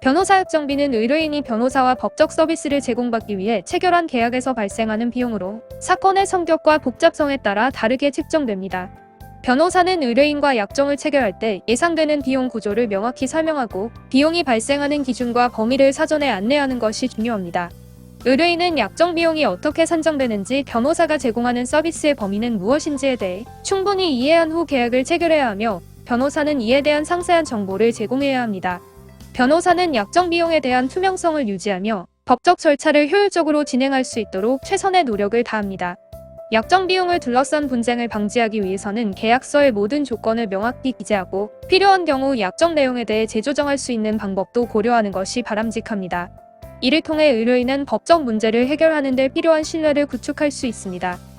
변호사 약정비는 의뢰인이 변호사와 법적 서비스를 제공받기 위해 체결한 계약에서 발생하는 비용으로 사건의 성격과 복잡성에 따라 다르게 책정됩니다. 변호사는 의뢰인과 약정을 체결할 때 예상되는 비용 구조를 명확히 설명하고 비용이 발생하는 기준과 범위를 사전에 안내하는 것이 중요합니다. 의뢰인은 약정 비용이 어떻게 산정되는지 변호사가 제공하는 서비스의 범위는 무엇인지에 대해 충분히 이해한 후 계약을 체결해야 하며 변호사는 이에 대한 상세한 정보를 제공해야 합니다. 변호사는 약정 비용에 대한 투명성을 유지하며 법적 절차를 효율적으로 진행할 수 있도록 최선의 노력을 다합니다. 약정 비용을 둘러싼 분쟁을 방지하기 위해서는 계약서의 모든 조건을 명확히 기재하고 필요한 경우 약정 내용에 대해 재조정할 수 있는 방법도 고려하는 것이 바람직합니다. 이를 통해 의뢰인은 법적 문제를 해결하는 데 필요한 신뢰를 구축할 수 있습니다.